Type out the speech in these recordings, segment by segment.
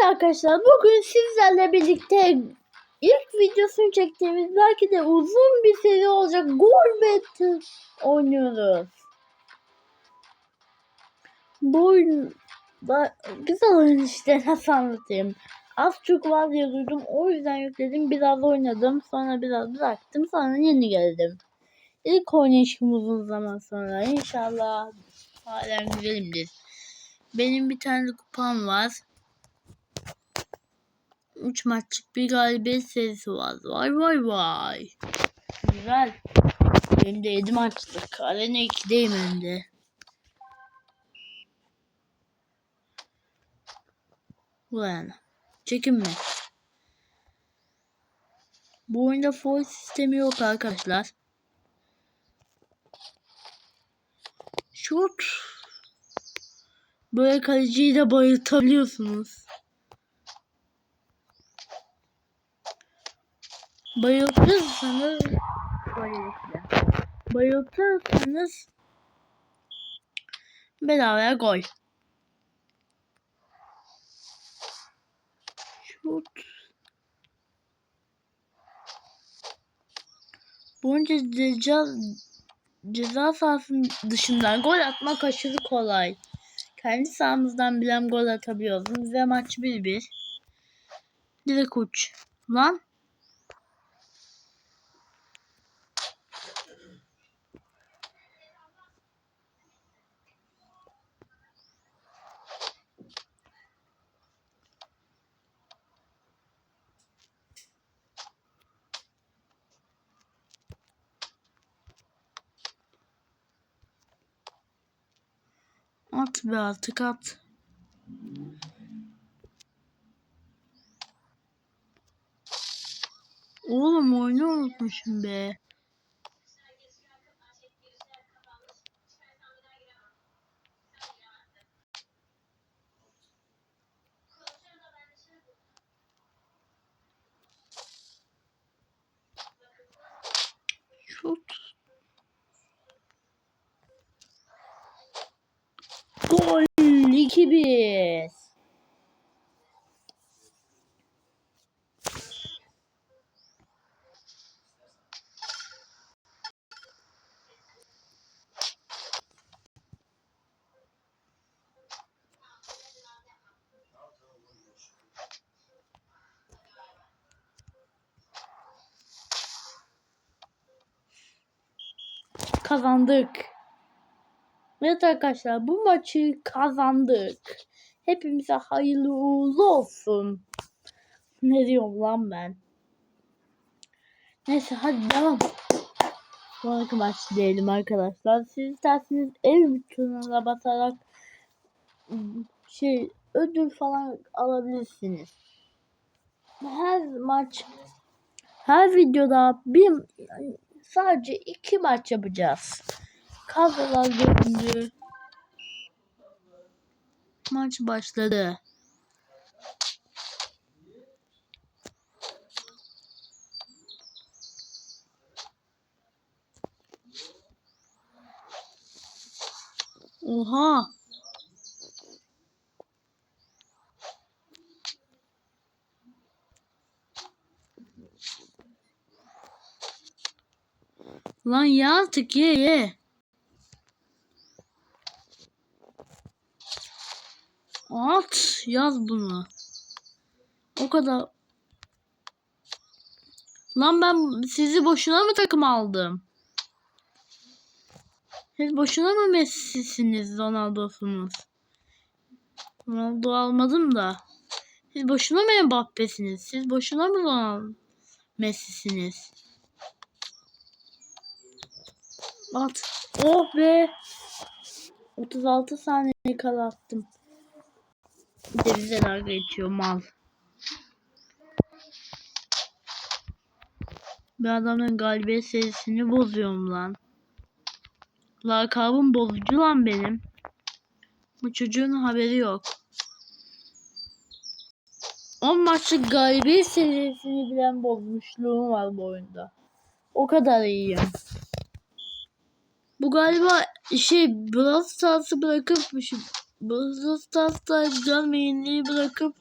Evet arkadaşlar bugün sizlerle birlikte ilk videosunu çektiğimiz belki de uzun bir seri olacak Gurbet oynuyoruz. Bu oyun güzel oyun işte nasıl anlatayım. Az çok var diye duydum o yüzden yükledim biraz oynadım sonra biraz bıraktım sonra yeni geldim. İlk oynayışım uzun zaman sonra inşallah halen güzelimdir. Benim bir tane kupam var. 3 maçlık bir galibiyet serisi var. Vay vay vay. Güzel. Benim de 7 maçlık. Arena 2'deyim hem de. Ulan. Çekinme. Bu oyunda foul sistemi yok arkadaşlar. Şut. Böyle kaleciyi de bayıltabiliyorsunuz. Bayıltırsanız böylelikle. Bayıltırsanız bedavaya gol. Şut. Bunca ceza, ceza sahasının dışından gol atmak aşırı kolay. Kendi sahamızdan bilen gol atabiliyoruz. Ve maç 1-1. Direkt uç. Lan. At be artık at. Oğlum oyunu unutmuşum be. Şut. Gol 2-1. Kazandık. Evet arkadaşlar bu maçı kazandık. Hepimize hayırlı uğurlu olsun. Ne diyorum lan ben? Neyse hadi devam. Sonraki maç diyelim arkadaşlar. Siz isterseniz ev butonuna basarak şey ödül falan alabilirsiniz. Her maç her videoda bir sadece iki maç yapacağız. Kadrolar göründü. Maç başladı. Oha. Lan ya artık ye ye. At yaz bunu. O kadar. Lan ben sizi boşuna mı takım aldım? Siz boşuna mı Messi'siniz Ronaldo'sunuz? Ronaldo almadım da. Siz boşuna mı Mbappe'siniz? Siz boşuna mı Ronaldo Messi'siniz? At. Oh be. 36 saniye kala attım. Denize dalga geçiyor mal. Bir adamın galibiyet serisini bozuyorum lan. Lakabım bozucu lan benim. Bu çocuğun haberi yok. 10 maçlık galibiyet serisini bilen bozmuşluğum var bu oyunda. O kadar iyiyim. Bu galiba şey Brawl Stars'ı bırakıp Brawl Stars'ta yayınlayı bırakıp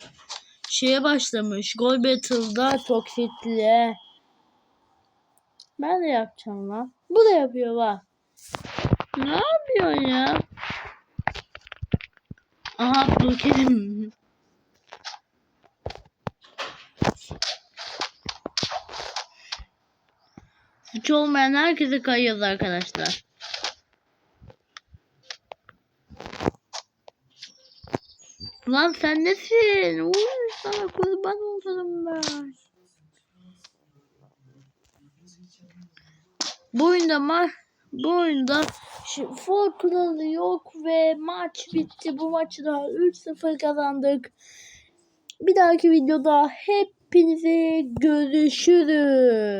şeye başlamış. Gol Battle'da Toxic'le. Ben de yapacağım lan. Bu da yapıyor bak. Ne yapıyor ya? Aha blokedim. Suç olmayan herkese kayıyoruz arkadaşlar. Lan sen nesin? Uy sana kurban olurum ben. Bu oyunda ma bu oyunda for kuralı yok ve maç bitti. Bu maçı da 3-0 kazandık. Bir dahaki videoda hepinize görüşürüz.